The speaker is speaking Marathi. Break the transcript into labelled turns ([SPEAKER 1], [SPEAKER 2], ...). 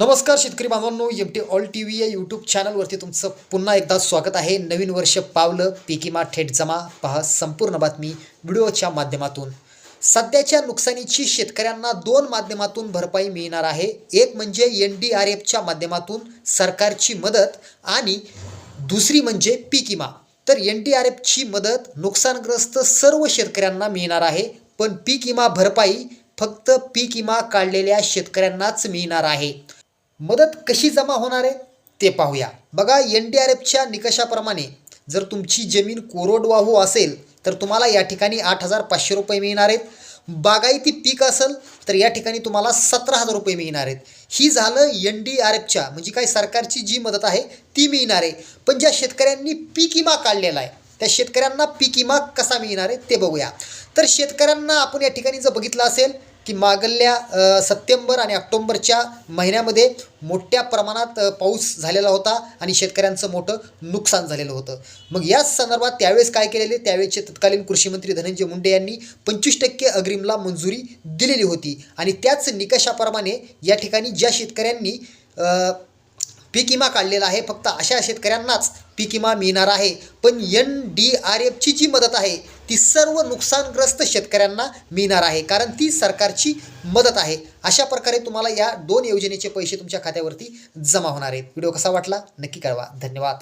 [SPEAKER 1] नमस्कार शेतकरी बांधवांनो M T all T V या यूट्यूब चॅनलवरती तुमचं पुन्हा एकदा स्वागत आहे. नवीन वर्ष पावलं पीकिमा थेट जमा. पहा संपूर्ण बातमी व्हिडिओच्या माध्यमातून. सध्याच्या नुकसानीची शेतकऱ्यांना दोन माध्यमातून भरपाई मिळणार आहे. एक म्हणजे एन डी आर एफच्या माध्यमातून सरकारची मदत आणि दुसरी म्हणजे पीक तर एन डी आर एफची मदत नुकसानग्रस्त सर्व शेतकऱ्यांना मिळणार आहे. पण पीक विमा भरपाई फक्त पीक विमा काढलेल्या शेतकऱ्यांनाच मिळणार आहे. मदत कशी जमा होणार आहे ते पाहूया. बघा एन डी आर एफच्या निकषाप्रमाणे जर तुमची जमीन कोरडवाहू असेल तर तुम्हाला या ठिकाणी आठ हजार पाचशे रुपये मिळणार आहेत. बागायती पीक असेल तर या ठिकाणी तुम्हाला सतरा हजार रुपये मिळणार आहेत. ही झालं एन डी आर एफच्या म्हणजे काय सरकारची जी मदत आहे ती मिळणार आहे. पण ज्या शेतकऱ्यांनी पीक विमा काढलेला आहे त्या शेतकऱ्यांना पीक विमा कसा मिळणार आहे ते बघूया. तर शेतकऱ्यांना आपण या ठिकाणी जर बघितलं असेल की मागल्या सप्टेंबर आणि ऑक्टोंबरच्या महिन्यामध्ये मोठ्या प्रमाणात पाऊस झालेला होता आणि शेतकऱ्यांचं मोठं नुकसान झालेलं होतं. मग याच संदर्भात त्यावेळेस काय केलेले? त्यावेळेचे तत्कालीन कृषीमंत्री धनंजय मुंडे यांनी पंचवीस टक्के अग्रिमला मंजुरी दिलेली होती. आणि त्याच निकषाप्रमाणे या ठिकाणी ज्या शेतकऱ्यांनी पीक विमा काढलेला आहे फक्त अशा शेतकऱ्यांनाच पीक विमा मिळणार आहे. पण एन डी आर एफची जी मदत आहे ती सर्व नुकसानग्रस्त शेतकऱ्यांना मिळणार आहे. कारण ती सरकारची मदत आहे. अशा प्रकारे तुम्हाला या दोन योजनेचे पैसे तुमच्या खात्यावरती जमा होणार आहेत. व्हिडिओ कसा वाटला? नक्की कळवा. धन्यवाद.